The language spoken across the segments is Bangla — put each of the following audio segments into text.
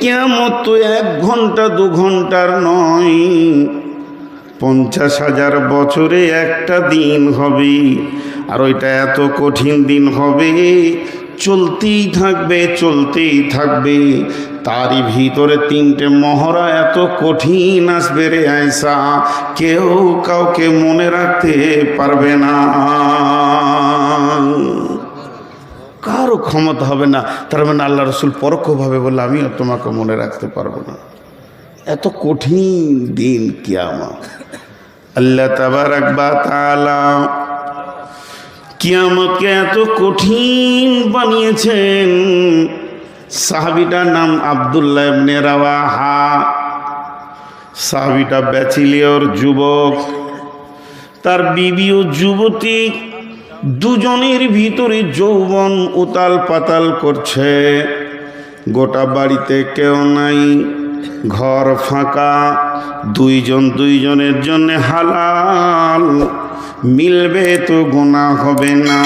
কেমন তো এক ঘণ্টা, দু ঘণ্টার নয়। পঞ্চাশ হাজার বছরে একটা দিন হবে, আর ওইটা এত কঠিন দিন হবে। চলতেই থাকবে চলতেই থাকবে। তারই ভিতরে তিনটে মহড়া এত কঠিন আসবে রে আয়সা কেউ কাউকে মনে রাখতে পারবে না। কারও ক্ষমতা হবে না। তার মানে আল্লাহ রসুল পরোক্ষভাবে বললে, আমিও তোমাকে মনে রাখতে পারব না। এত কঠিন দিন কিয়ামত। আল্লাহ তাবারাক বা তাআলা কিয়ামতকে এত কঠিন বানিয়েছেন। সাহাবিটার নাম আবদুল্লাহ ইবনে সাহাবিটা ব্যাচিলিয়র যুবক। তার বিবিও যুবতী দুজনের ভিতরে যৌবন উতাল পাতাল করছে। গোটা বাড়িতে কেউ নাই, ঘর ফাঁকা, দুইজন দুইজনের জন্য হালাল। মিলবে তো গোনা হবে না।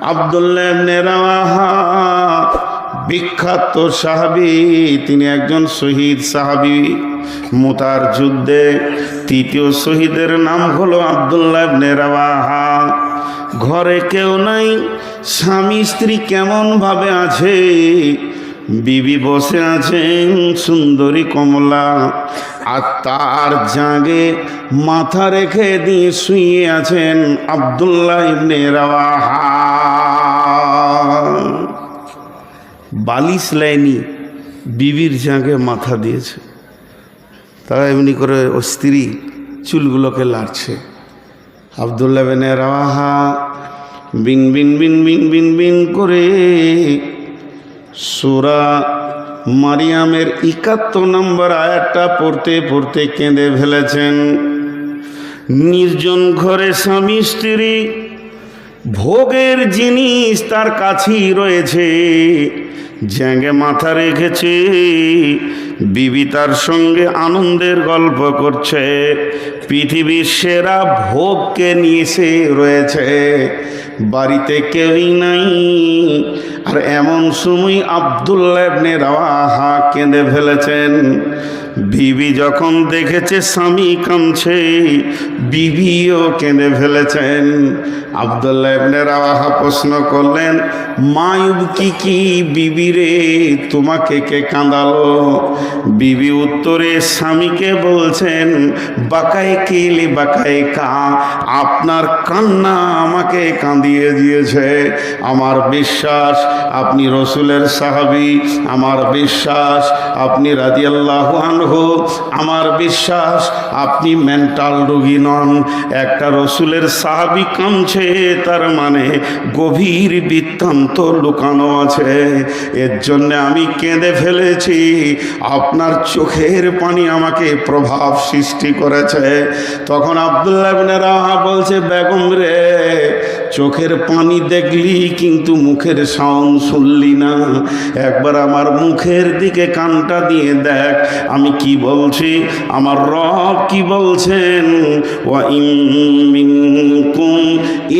আবদুল্লাহ বিখ্যাত সাহাবি, তিনি একজন শহীদ সাহাবি মুতার যুদ্ধে। তৃতীয় শহীদের নাম হলো আবদুল্লাহ ইবনে রাওয়াহা। ঘরে কেউ নাই, স্বামী স্ত্রী কেমন ভাবে আছে? বিবি বসে আছেন সুন্দরী কমলা, আর তার জাগে মাথা রেখে দিয়ে শুয়ে আছেন আবদুল্লাহ ইবনে বালিশ লাইনি, বিবির জাগে মাথা দিয়েছে। তারা এমনি করে ও স্ত্রী চুলগুলোকে লাড়ছে। আবদুল্লাহ বেনে রাওয়াহা বিন বিন বিন বিন বিন বিন করে সুরা মারিয়ামের একাত্তর নম্বর আয়াতটা পড়তে পড়তে কেঁদে ফেলেছেন। নির্জন ঘরে স্বামী, স্ত্রী, ভোগের জিনিস তার কাছেই রয়েছে, জ্যাঙ্গে মাথা রেখেছে বিবি তার সঙ্গে আনন্দের গল্প করছে। পৃথিবীর সেরা ভোগকে নিয়ে সে রয়েছে। বাড়িতে কেউই নাই আর এমন সময় আবদুল্লাহ ইবনে রাওয়াহা কেঁদে ফেলেছেন। বিবি যখন দেখেছে, স্বামী কাঁদছে, বিবিও কেঁদে ফেলেছেন। আবদুল্লাহ ইবনে রাওয়াহা প্রশ্ন করলেন মায়ুব কি কি বিবি রে, তোমাকে কে কাঁদালো? বিবি উত্তরে, স্বামীকে বলছেন, বাকায় কেলি বাকায় কা, আপনার কান্না আমাকে কাঁদিয়ে দিয়েছে। আমার বিশ্বাস আপনি রসুলের সাহাবি, আমার বিশ্বাস। আপনি রাজিয়াল্লাহ আনহু, আমার বিশ্বাস। আপনি মেন্টাল রোগী নন। একটা রসুলের সাহাবি কামছে তার মানে গভীর বৃত্তান্ত লুকানো আছে। এর জন্য আমি কেঁদে ফেলেছি। আপনার চোখের পানি আমাকে প্রভাব সৃষ্টি করেছে। তখন আবদুল্লাহ বলছে, বেগম রে চোখের পানি দেখলি, কিন্তু মুখের সাউন্ড শুনলি না। একবার আমার মুখের দিকে কানটা দিয়ে দেখ, আমি কি বলছি? আমার রব কি বলছেন?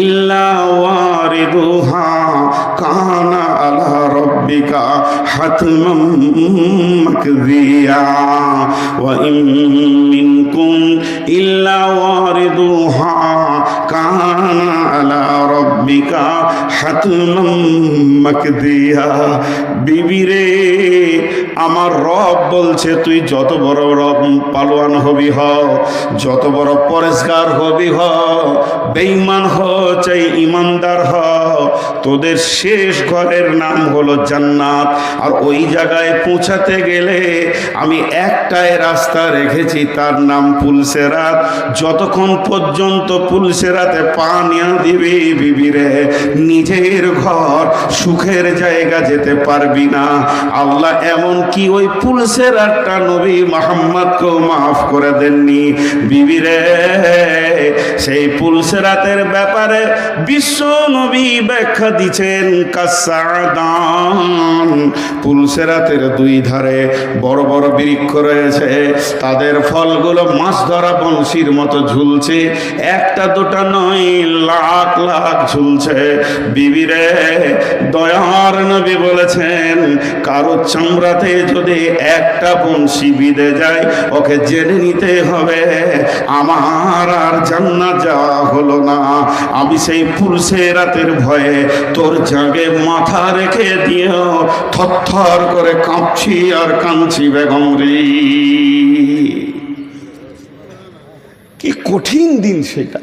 ইল্লা ইল্লা ওয়ারিদুহা কানা আলা রব্বিকা হাতমাম মাকদিয়া। বিবিরে আমার রব বলছে, তুই যত বড় রব পালোয়ান হবি হ, যত বড় পরিষ্কার হবি হ, বেঈমান হ, চাই ইমানদার হ। তোদের শেষ ঘরের নাম হলো জান্নাত। আর ওই জায়গায় পৌঁছাতে গেলে আমি একটাই রাস্তা রেখেছি, তার নাম পুলসেরাত যতক্ষণ পর্যন্ত পুলসেরাতে পা নিয়ে দিবি বিবিরে। নিজের ঘর সুখের জায়গা যেতে পারবি না। আল্লাহ এমন কি ওই পুলসের একটা নবী মোহাম্মদকেও মাফ করে দেননি। বিবিরে, সেই পুলসেরাতের ব্যাপারে বিশ্ব নবী ব্যাখ্যা দিচ্ছেন, কাসাদান। পুলসেরাতের দুই ধারে বড় বড় বৃক্ষ রয়েছে। তাদের ফলগুলো মাছ ধরা বংশীর মতো ঝুলছে। একটা দুটা নয়, লাখ লাখ ঝুলছে। বিবিরে দয়ার নবী বলেছেন, কারও চামড়াতে যদি একটা বংশী বিঁধে যায়, ওকে জেনে নিতে হবে, আমার আর জান্নাত যাওয়া হলো না। আমি সেই পুরুষে রাতের ভয়ে তোর জাগে মাথা রেখে দিও থরথর করে কাঁপছি আর কাঁদছি, বেগম রে। কি কঠিন দিন সেটা।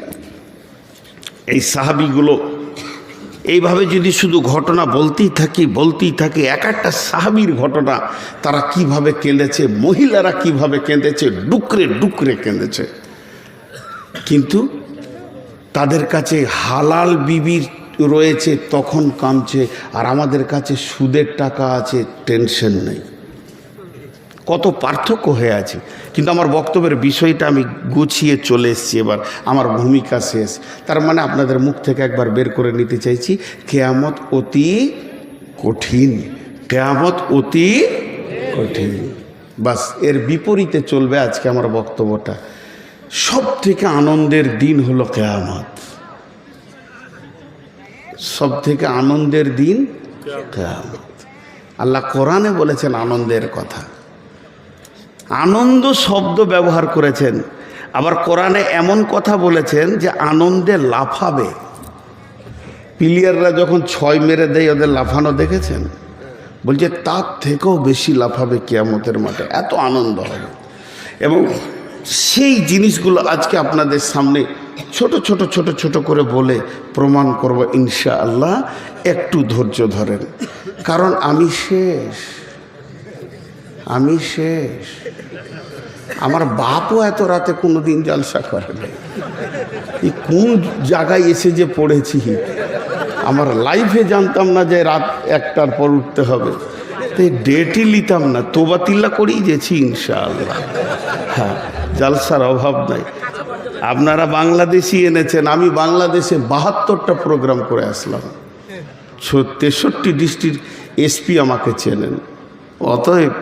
এই সাহাবিগুলো এইভাবে যদি শুধু ঘটনা বলতেই থাকি বলতেই থাকি, এক একটা সাহাবির ঘটনা তারা কীভাবে কেঁদেছে, মহিলারা কীভাবে কেঁদেছে, ডুকরে ডুকরে কেঁদেছে। কিন্তু তাদের কাছে হালাল বিবির রয়েছে, তখন কামছে আর আমাদের কাছে সুদের টাকা আছে, টেনশন নেই। কত পার্থক্য হয়ে আছে। কিন্তু আমার বক্তব্যের বিষয়টা আমি গুছিয়ে চলে এসেছি এবার। আমার ভূমিকা শেষ। তার মানে আপনাদের মুখ থেকে একবার বের করে নিতে চাইছি, কেয়ামত অতি কঠিন। কেয়ামত অতি কঠিন। বাস, এর বিপরীতে চলবে আজকে আমার বক্তব্যটা। সব থেকে আনন্দের দিন হলো কেয়ামত। সব থেকে আনন্দের দিন কেয়ামত। আল্লাহ কোরআনে বলেছেন আনন্দের কথা। আনন্দ শব্দ ব্যবহার করেছেন। আবার কোরআনে এমন কথা বলেছেন যে আনন্দে লাফাবে। প্লেয়াররা যখন ছয় মেরে দেয়, ওদের লাফানো দেখেছেন? বলছে, তার থেকেও বেশি লাফাবে কেয়ামতের মাঠে। এত আনন্দ হবে। এবং সেই জিনিসগুলো আজকে আপনাদের সামনে ছোট ছোট ছোট ছোট করে বলে প্রমাণ করব ইনশা আল্লাহ একটু ধৈর্য ধরেন। কারণ আমি শেষ। আমি শেষ। আমার বাপও এত রাতে কোনো দিন জলসা করে না এই কোন জায়গায় এসে যে পড়েছি? আমার লাইফে জানতাম না যে রাত একটার পর উঠতে হবে। তো ডেটই নিতাম না, তোবাতিল্লা করেই গেছি ইনশাআল্লাহ। হ্যাঁ জালসার অভাব নাই। আপনারা বাংলাদেশি এনেছেন, আমি বাংলাদেশে বাহাত্তরটা প্রোগ্রাম করে আসলাম। তেষট্টি ডিস্ট্রিক্ট এসপি আমাকে চেনেন। অতএব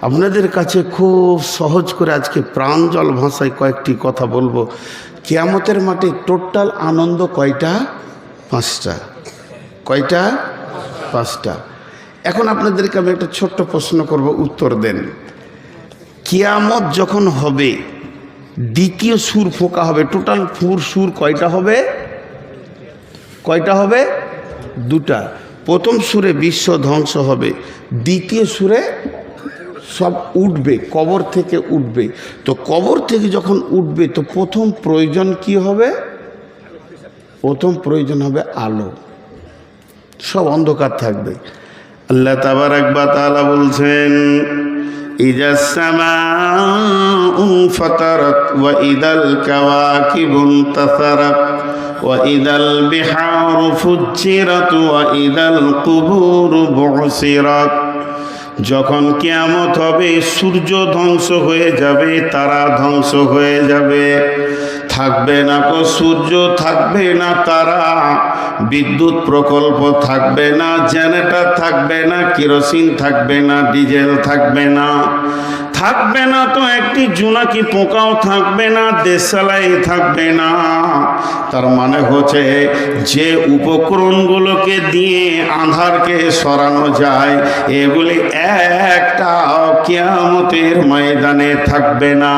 আপনাদের কাছে খুব সহজ করে আজকে প্রাঞ্জল ভাষায় কয়েকটি কথা বলব। কেয়ামতের মাঠে টোটাল আনন্দ কয়টা? পাঁচটা। কয়টা? পাঁচটা। এখন আপনাদেরকে আমি একটা ছোট্ট প্রশ্ন করব, উত্তর দেন। কিয়ামত যখন হবে, দ্বিতীয় সুর ফোঁকা হবে, টোটাল ফুর সুর কয়টা হবে? কয়টা হবে? দুটা। প্রথম সুরে বিশ্ব ধ্বংস হবে, দ্বিতীয় সুরে সব উঠবে, কবর থেকে উঠবে। তো কবর থেকে যখন উঠবে, তো প্রথম প্রয়োজন কি হবে? প্রথম প্রয়োজন হবে আলো। সব অন্ধকার থাকবে। আল্লাহ তাবার একবার তালা বলছেন, ইজা সামাউ ফাতারাত ওয়া ইদাল কাওয়াকিবুন যখন কেয়ামত হবে, সূর্য ধ্বংস হয়ে যাবে, তারা ধ্বংস হয়ে যাবে। থাকবে না কো সূর্য, থাকবে না তারা। বিদ্যুৎ প্রকল্প থাকবে না, জেনারেটর থাকবে না, কেরোসিন থাকবে না, ডিজেল থাকবে না। থাকবে না তো একটি জুনাকি পোকাও থাকবে না, দেশালাই থাকবে না। তার মানে হচ্ছে যে উপকরণগুলোকে দিয়ে আধারকে সরানো যায়, এগুলি একটা কিয়ামতের ময়দানে থাকবে না।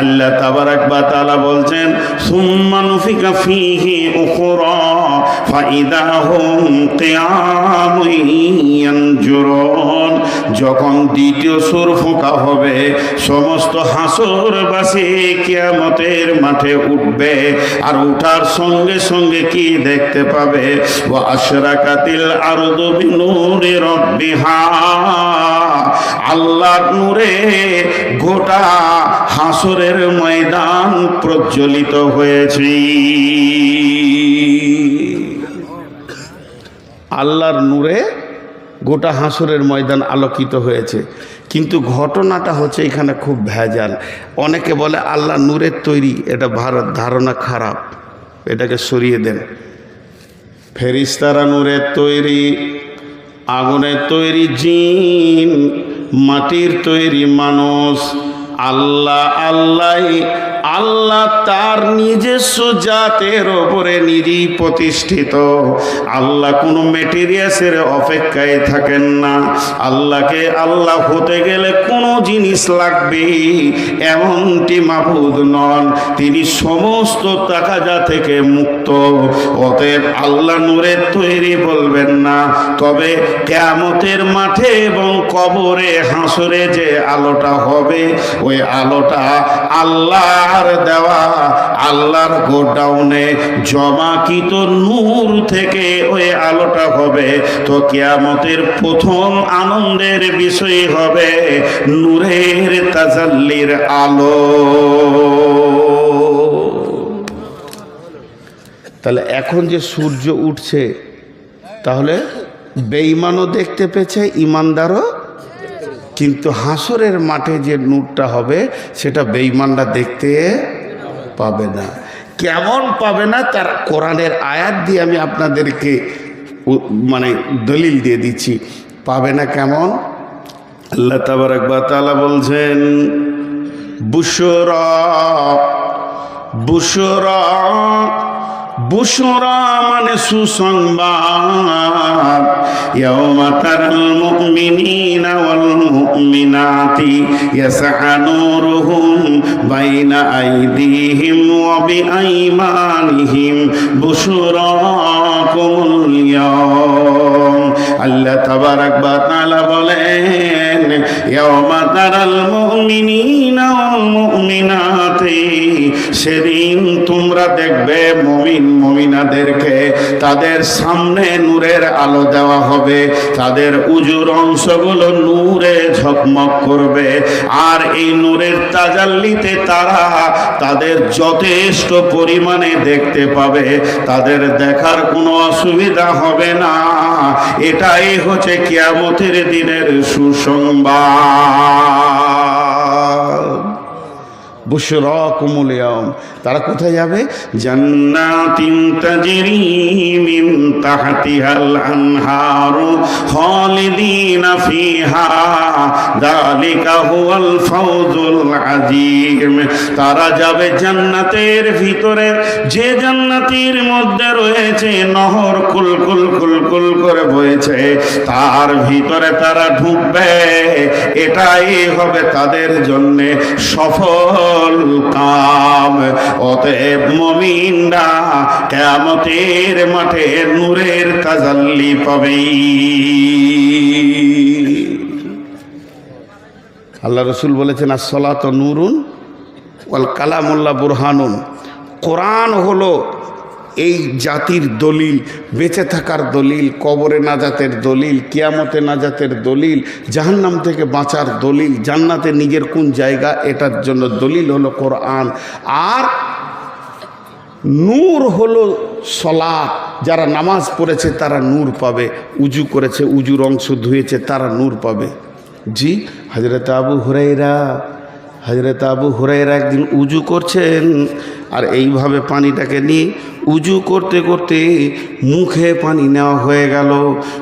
আল্লাহ তাবারাক বা তালা বলছেন, সুম্মা নুফিকা ফিহি উখরা, ফাইদা হুম কিয়ামুন যখন দ্বিতীয় সুর ফোঁকা হবে সমস্ত হাসরবাসী কিয়ামতের মাঠে উঠবে আর উঠার সঙ্গে সঙ্গে কি দেখতে পাবে? ও আশরাকাতিল আরদু বিনুরি নূরে গোটা হাসরের ময়দান প্রজ্বলিত হয়েছে। আল্লাহর নূরে গোটা হাসরের ময়দান আলোকিত হয়েছে। কিন্তু ঘটনাটা হচ্ছে এখানে খুব ভেজাল। অনেকে বলে, আল্লাহ নূরের তৈরি, এটা ভারত ধারণা খারাপ। এটাকে সরিয়ে দেন। ফেরিস্তারা নূরের তৈরি, আগুনের তৈরি জিন, মাটির তৈরি মানুষ, আল্লাহ আল্লাহ আল্লাহ তার নিজস্ব জাতের ওপরে নিজেই প্রতিষ্ঠিত। আল্লাহ কোনো মেটেরিয়াসের অপেক্ষায় থাকেন না। আল্লাহকে আল্লাহ হতে গেলে জিনিস লাগবে, এমনটি মাবুদ নন। তিনি সমস্ত তাকাজা থেকে মুক্ত। অতএব আল্লাহ নূরের তৈরি বলবেন না। তবে কেয়ামতের মাঠে এবং কবরে হাসরে যে আলোটা হবে, ওই আলোটা আল্লাহর দেওয়া, আল্লাহর গোডাউনে জমাকিত নূর থেকে ওই আলোটা হবে। তো কেয়ামতের প্রথম আনন্দের বিষয় হবে নূরের তাজাল্লির আলো। তাহলে এখন যে সূর্য উঠছে, তাহলে বেঈমানও দেখতে পেয়েছে ইমানদারও কিন্তু হাসরের মাঠে যে নূরটা হবে, সেটা বেঈমানরা দেখতে পাবে না। কেমন পাবে না, তার কোরআনের আয়াত দিয়ে আমি আপনাদেরকে মানে দলিল দিয়ে দিচ্ছি। পাবে না কেমন? আল্লাহ তাবারক বা তাআলা বলছেন, বুশরা বুশরা বুশরা মানে সুসংবাদ। ইয়াউমা তারাল মুমিনিনা ওয়াল মুমিনাতি ইয়াসআ নূরুহুম বাইনা আইদিহিম ওয়া বিআইমানিহিম। বুশরাকুমুল ইয়াউম। আল্লাহ তাবারক বা তাআলা বলেন তারাল মুমিনিনা ওয়াল মুমিনাতি সেদিন তোমরা দেখবে মমিন মমিনাদেরকে তাদের সামনে নূরের আলো দেওয়া হবে। তাদের উজুর অংশগুলো নূরে ঝকমক করবে। আর এই নূরের তাজাল্লিতে তারা তাদের যথেষ্ট পরিমাণে দেখতে পাবে। তাদের দেখার কোনো অসুবিধা হবে না। এটাই হচ্ছে কিয়ামতের দিনের সুসংবাদ। বুশরা কুমুল তারা কোথায় যাবে? জান্নাতিন তাজরি মিন তাহতিহাল আনহারু খালিদিনা ফিহা। যালিকা হুয়াল ফাওজুল আযীম। তারা যাবে জান্নাতের ভিতরে। যে জান্নাতের মধ্যে রয়েছে, নহর কুল কুল কুল কুল করে বইছে তার ভিতরে তারা ঢুকবে। এটাই হবে তাদের জন্য সফল কাম অতএব মমিনরা কেমতের মাঠে নূরের তাজাল্লি পাবে। আল্লাহ রসুল বলেছেন আসলাত নুরুন ওয়াল কালামুল্লাহ বুরহানুন। কোরআন হলো এই জাতির দলিল, বেঁচে থাকার দলিল, কবরে নাজাতের দলিল, কিয়ামতে নাজাতের দলিল, জাহান্নাম থেকে বাঁচার দলিল, জান্নাতে নিজের কোন জায়গা, এটার জন্য দলিল হলো কোরআন। আর নূর হলো সলা যারা নামাজ পড়েছে তারা নূর পাবে, উজু করেছে, উজুর অংশ ধুয়েছে, তারা নূর পাবে। জি হজরত আবু হুরাইরা হজরত আবু হুরাইরা একদিন উজু করছেন, আর এইভাবে পানিটাকে নিয়ে উজু করতে করতে মুখে পানি নেওয়া হয়ে গেল,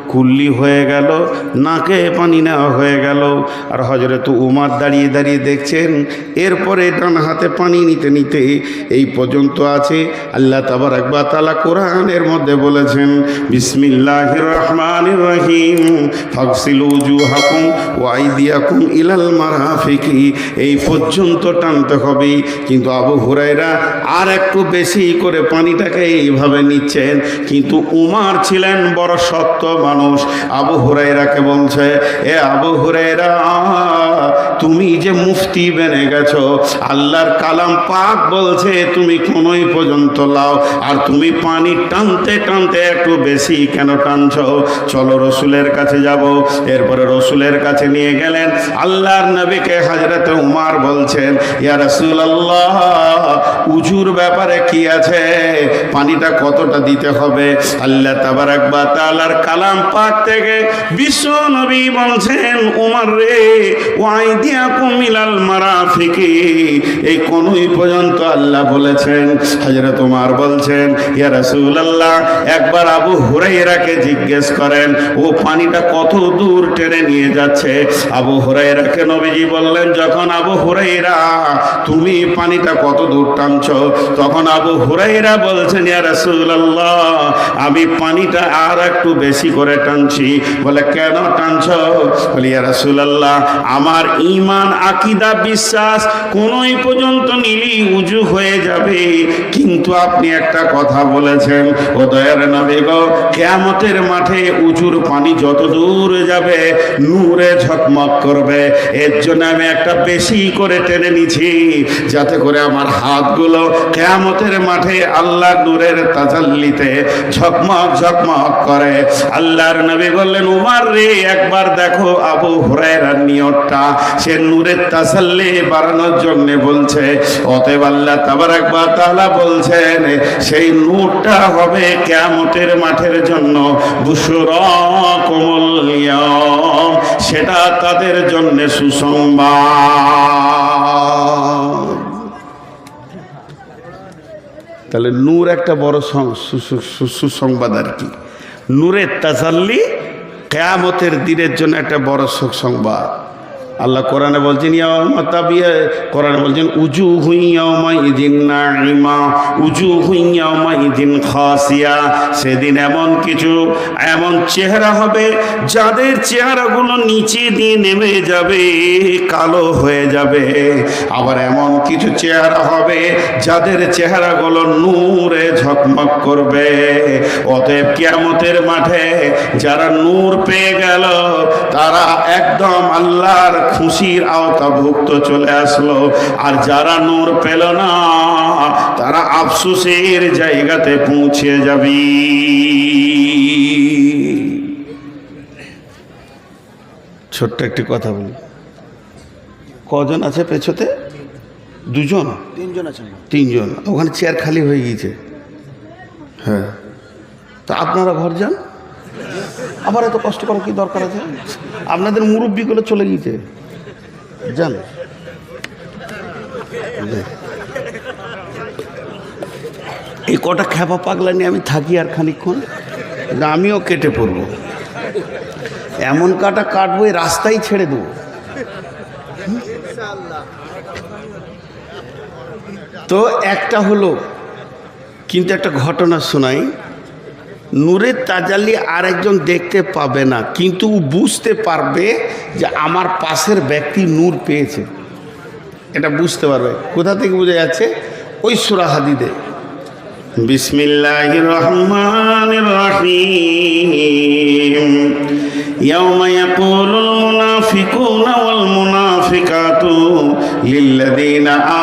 কুল্লি হয়ে গেল, নাকে পানি নেওয়া হয়ে গেল। আর হজরত উমার দাঁড়িয়ে দাঁড়িয়ে দেখছেন, এরপরে ডান হাতে পানি নিতে নিতে এই পর্যন্ত আছে। আল্লাহ তাবার একবার তালা কোরআনের মধ্যে বলেছেন বিসমিল্লাহ রহমান রহিম ফকসিল উজু হাকুম ওয়াইদিয়াকুম ইলাল মারাফিকি। এই পর্যন্ত টানতে হবে। কিন্তু আবু হুরাইরা আর একটু বেশি করে পানিটাকে এইভাবে নিচ্ছেন, কিন্তু উমার ছিলেন বড় সত্য মানুষ। আবু হুরাইরাকে বলছে, এ আবু হুরাইরা তুমি যে মুফতি বেনে গেছো, আল্লাহর কালাম পাক বলছে, তুমি কোনোই পর্যন্ত লাও। আর তুমি পানি টানতে টানতে একটু বেশি কেন টানছো? চলো রসুলের কাছে যাব। এরপরে রসুলের কাছে নিয়ে গেলেন। আল্লাহর নবীকে হাজরতে উমার বলছেন, ইয়া রসুল আল্লাহ উজুর ব্যাপারে কি আছে? পানিটা কতটা দিতে হবে? আল্লাহ তাবার একবার তালার কালাম পাক থেকে বিশ্ব নবী বলছেন, উমার রে, ওয়াই ইয়াকুম ইলাল মারাফিকি। এই কোনই পর্যন্ত আল্লাহ বলেছেন, হযরত ওমর বলছেন, ইয়া রাসূলুল্লাহ, একবার আবু হুরাইরাকে জিজ্ঞেস করেন, ও পানিটা কত দূর টেনে নিয়ে যাচ্ছে? আবু হুরাইরাকে নবীজি বললেন, যখন আবু হুরাইরা তুমি পানিটা কত দূর টানছো? তখন আবু হুরাইরা বলছেন আমি পানিটা আর একটু বেশি করে টানছি। বলে, কেন টানছ? বলি, ইয়া রাসূলুল্লাহ, আমার ঈমান, আকীদা, বিশ্বাস কোনই পর্যন্ত নিলি উজু হয়ে যাবে। কিন্তু আপনি একটা কথা বলেছেন, ও দয়ার নবী গো, কিয়ামতের মাঠে উজুর পানি যত দূর যাবে, নূরে ঝকমক করবে। এর জন্য আমি একটা বেশি করে টেনে নিছি, যাতে করে আমার হাতগুলো কেয়ামতের মাঠে আল্লাহর নূরের তাজাল্লিতে ঝকমক ঝকমক করে। আল্লাহর নবী বললেন, উমার রে, একবার দেখো আবু হুরায়রার নিয়তটা। সে নূরের তাসাল্লি বাড়ানোর জন্য বলছে, অতএব আল্লাহ তাবারাক ওয়া তাআলা বলছেন, সেই নূরটা হবে কিয়ামতের মাঠের জন্য বুশরা কোমল সেটা তাদের জন্য সুসংবাদ। তাহলে নূর একটা বড় সুসংবাদ আর কি। নূরের তাজাল্লি কেয়ামতের দিনের জন্য একটা বড় সুসংবাদ। আল্লাহ কোরআনে বলছেন কোরআনে বলছেন উজু হুইয়ামা ইদিন নাইমা উজু হুইয়ামা ইদিন খাসিয়া। সেদিন এমন কিছু, এমন চেহারা হবে যাদের চেহারাগুলো নিচে দিয়ে নেমে যাবে, কালো হয়ে যাবে। আবার এমন কিছু চেহারা হবে যাদের চেহারাগুলো নূরে ঝকমক করবে। অতএব কিয়ামতের মাঠে যারা নূর পেয়ে গেল, তারা একদম আল্লাহর খুশির আওতাভুক্ত চলে আসলো। আর যারা নূর পেল না তারা আফসোসের জায়গাতে পৌঁছে যাবি। ছোট্ট একটি কথা বলি। কজন আছে পেছোতে? দুজন? তিনজন আছেন তিনজন। ওখানে চেয়ার খালি হয়ে গিয়েছে। হ্যাঁ। তা আপনারা ঘর যান? আবার এত কষ্ট করার কি দরকার আছে? আপনাদের মুরব্বীগুলো চলে গিয়েছে। যান। এই কটা খ্যাপা পাগলা নিয়ে আমি থাকি আর খানিক্ষণ আমিও কেটে পড়ব। এমন কাটা কাটবো, এই রাস্তায় ছেড়ে দেবো। তো একটা হলো, কিন্তু একটা ঘটনা শোনাই। নূরের তাজাল্লি আরেকজন দেখতে পাবে না কিন্তু ও বুঝতে পারবে যে আমার পাশের ব্যক্তি নূর পেয়েছে এটা বুঝতে পারবে কোথা থেকে বোঝা যাচ্ছে ওই সুরা হাদিদে বিসমিল্লাহ রহমান রহিম يوم يقول المنافقون والمنافقات للذين آمنوا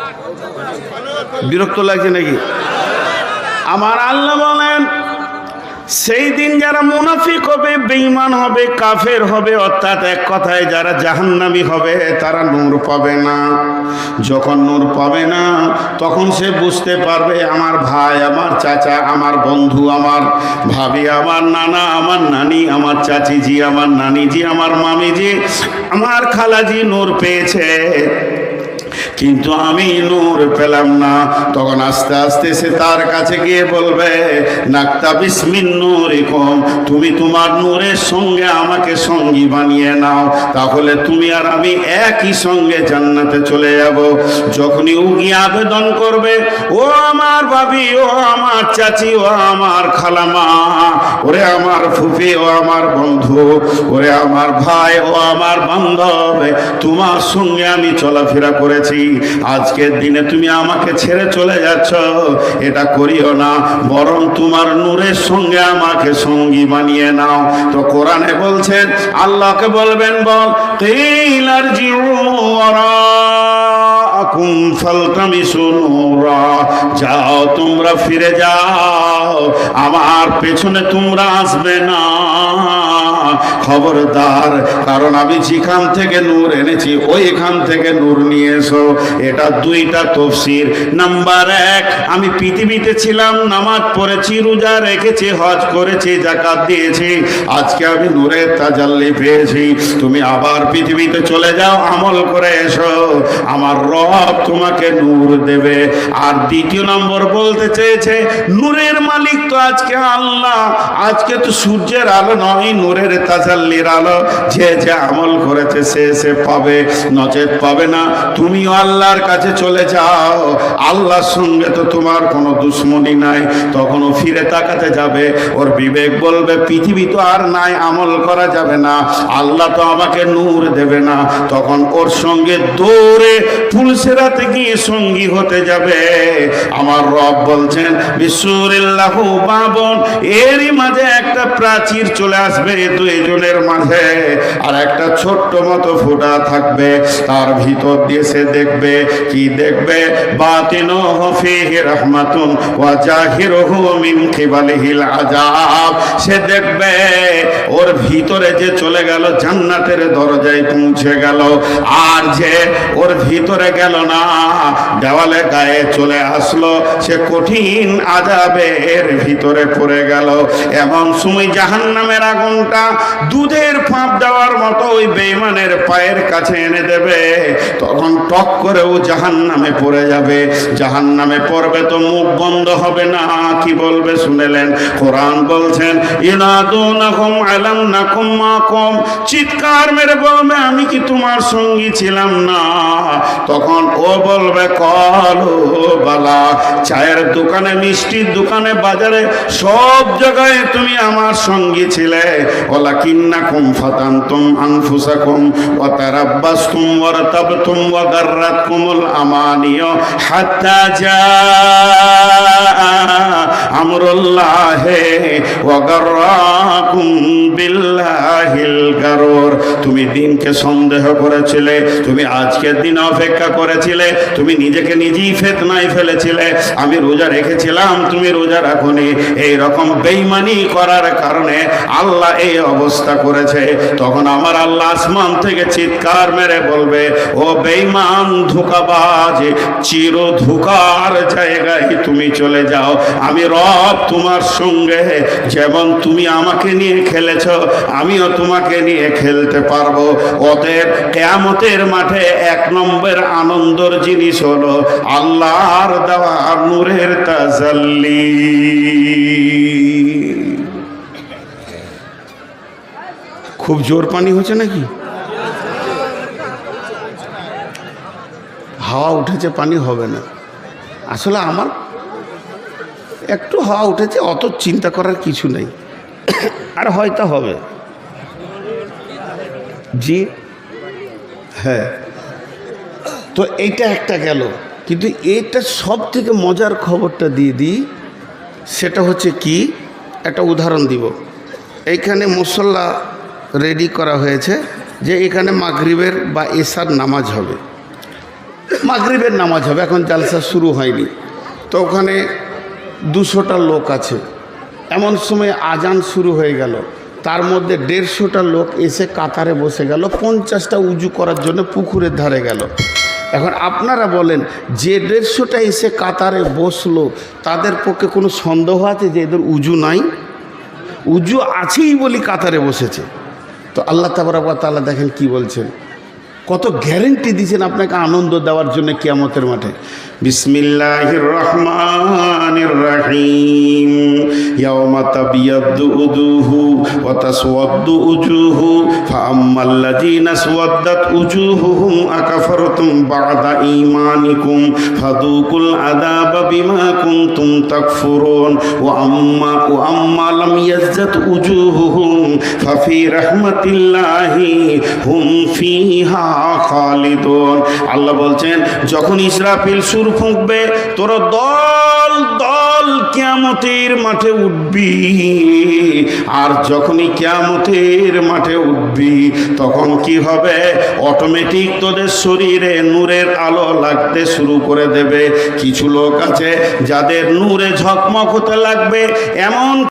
বিরক্ত লাগছে নাকি? আমার আল্লাহ বলেন, সেই দিন যারা মুনাফিক হবে, বেঈমান হবে, কাফের হবে, অর্থাৎ এক কথায় যারা জাহান্নামি হবে, তারা নূর পাবে না। যখন নূর পাবে না, তখন সে বুঝতে পারবে, আমার ভাই, আমার চাচা, আমার বন্ধু, আমার ভাবি, আমার নানা, আমার নানি, আমার চাচিজি, আমার নানিজি, আমার মামিজি, আমার খালাজি নূর পেয়েছে। কিন্তু আমি নূর পেলাম না। তখন আস্তে আস্তে সে তার কাছে গিয়ে বলবে, নাক্তা বিসমিন নূরিকম, তুমি তোমার নূরের সঙ্গে আমাকে সঙ্গী বানিয়ে নাও। তাহলে তুমি আর আমি একই সঙ্গে জান্নাতে চলে যাব। যখনই উগি আবেদন করবে, ও আমার ভাবি, ও আমার চাচি, ও আমার খালামা, ওরে আমার ফুফি ও আমার বন্ধু, ওরে আমার ভাই, ও আমার বান্ধব, তোমার সঙ্গে আমি চলাফেরা করেছি। আজকের দিনে তুমি আমাকে ছেড়ে চলে যাচ্ছ। এটা করিও না, বরং তোমার নূরের সঙ্গে আমাকে সঙ্গী বানিয়ে নাও। তো কোরআনে বলছেন আল্লাহকে বলবেন, বল তেইলার জিউ ফালতামিসু নূরা। যাও, তোমরা ফিরে যাও, আমার পেছনে তোমরা আসবে না। খবরদার। কারণ আমি যেখান থেকে নূর এনেছি, ওইখান থেকে নূর নিয়ে এসো। এটা দুইটা তফসির। নাম্বার এক, আমি পৃথিবীতে ছিলাম, নামাজ পড়েছি, রোজা রেখেছি, হজ করেছি জাকাত দিয়েছি। আজকে আমি নূরের তাজাল্লি পেয়েছি। তুমি আবার পৃথিবীতে চলে যাও, আমল করে এসো। আমার রব তোমাকে নূর দেবে। আর দ্বিতীয় নম্বর বলতে চেয়েছে, নূরের মালিক তো আজকে আল্লাহ। আজকে তো সূর্যের আলো নয়, নূরের তাজাল্লির আলো। যে যে আমল করেছে সে সে পাবে, নচেত পাবে না। তুমিও আল্লাহর কাছে চলে যাও। আল্লাহর সঙ্গে তো তোমার কোনো দুশ্মনী নাই, তখনও ফিরে তাকাতে যাবে। ওর বিবেক বলবে, পৃথিবী তো আর নাই, আমল করা যাবে না। আল্লাহ তো আমাকে নূর দেবে না। তখন ওর সঙ্গে দৌড়ে পুলসেরাতে গিয়ে সঙ্গী হতে যাবে। আমার রব বলছেন বিশ্বরিল্লাহ বাবন, এরই মাঝে একটা প্রাচীর চলে আসবে দুইজনের মাঝে। আর একটা ছোট্ট মতো ফোঁটা থাকবে, তার ভিতর দিয়ে সে দেখবে, কি দেখবে? বাতিন রহমাতুন ওয়া সে দেখবে, ওর ভিতরে যে চলে গেল, জান্নাতের দরজায় পৌঁছে গেল। আর যে ওর ভিতরে গেল না। দেওয়ালে গায়ে চলে আসলো। সে কঠিন আজাবের ভিতরে পড়ে গেল। এমন সময় জাহান্নামের আগুনটা দুধের ফাঁপ দেওয়ার মতো ওই বেইমানের পায়ের কাছে এনে দেবে। তখন টক করেও জাহান নামে পড়ে যাবে। জাহান নামে পড়বে তো মুখ বন্ধ হবে না, কি বলবে শুনেলেন। কোরআন বলছেন ইনাদুনাকুম আলাম নাকুম মাকুম। চিৎকার মেরে বলবে, আমি কি তোমার সঙ্গী ছিলাম না? তখন ও বলবে, কলো বালা, চায়ের দোকানে, মিষ্টির দোকানে, বাজারে সব জায়গায় তুমি আমার সঙ্গী ছিলে। ওলা কিন্না কুম ফাতান তুম ফাতান্তুম আনফুসাকুম, ওয়া তারাব্বাসতুম ওয়া রাতাবতুম ওয়া গাররাতকুমুল আমানিয় হাত্তা জা আমরুল্লাহে ওয়া গাররাকুম বিল্লাহিল গারুর। তুমি দিনকে সন্দেহ করেছিলে, তুমি আজকের দিন অপেক্ষা করেছিলে, তুমি নিজেকে নিজেই ফেতনায় ফেলেছিলে, আমি রোজা রেখেছিলাম, তুমি রোজা রাখনি। এই রকম বেইমানি করার কারণে আল্লাহ এই অবস্থা করেছে। তখন আমার আল্লাহ আসমান থেকে চিৎকার মেরে বলবে, ও বেইমান ধোকাবাজ চির ধোকার জায়গায় তুমি চলে যাও। আমি রব তোমার সঙ্গে। যেমন তুমি আমাকে নিয়ে খেলেছ, আমিও তোমাকে নিয়ে খেলতে পারব। ওদের কেয়ামতের মাঠে এক নম্বর আনন্দর জিনিস হলো আল্লাহর দেওয়া নূরের তাজাল্লি। খুব জোর পানি হচ্ছে নাকি? হাওয়া উঠেছে, পানি হবে না। আসলে আমার একটু হাওয়া উঠেছে, অত চিন্তা করার কিছু নেই। আর হয়তো হবে। জি হ্যাঁ। তো এইটা একটা গেল। কিন্তু এটা সব থেকে মজার খবরটা দিয়ে দিই, সেটা হচ্ছে কি, একটা উদাহরণ দিব। এইখানে মুসল্লা রেডি করা হয়েছে যে এখানে মাগরিবের বা এশার নামাজ হবে। মাগরিবের নামাজ হবে, এখন জালসা শুরু হয়নি। তো ওখানে দুশোটা লোক আছে। এমন সময় আজান শুরু হয়ে গেল। তার মধ্যে দেড়শোটা লোক এসে কাতারে বসে গেল, পঞ্চাশটা উজু করার জন্য পুকুরের ধারে গেল। এখন আপনারা বলেন, যে দেড়শোটা এসে কাতারে বসল, তাদের পক্ষে কোনো সন্দেহ আছে যে এদের উজু নাই? উজু আছেই বলি কাতারে বসেছে। তো আল্লাহ তাবরাবা তাল্লাহ দেখেন কি বলছেন। কত গ্যারেন্টি দিয়েছেন আপনাকে আনন্দ দেওয়ার জন্য কিয়ামতের মাঠে? বিসমিল্লাহির রহমানির রহিম। তাবিয়াদ্দু উজুহু ওয়া তাসওয়াদ্দু উজুহু, ফাআম্মাল্লাযীনা আসওয়াদ্দাত উজুহুহুম, আকাফারতুম বা'দা ঈমানিকুম ফাদুকুল আযাবা বিমা কুনতুম তাকফুরুন, ওয়া আম্মা ওয়া আম্মা লাম ইয়াজ্জাত উজুহুহুম, ফাফি রাহমাতিল্লাহি হুম ফিহা খালিদুন। আল্লাহ বলছেন, যখন ইসরাফিল সুর ফুঁকবে, তোর দল দল কেমতের মাঠে উঠবি। আর যখনই কেমতের মাঠে উঠবি, তখন কি হবে? অটোমেটিক তোদের শরীরে নূরের আলো লাগতে শুরু করে দেবে। কিছু লোক আছে যাদের নূরে ঝকমক হতে লাগবে। এমন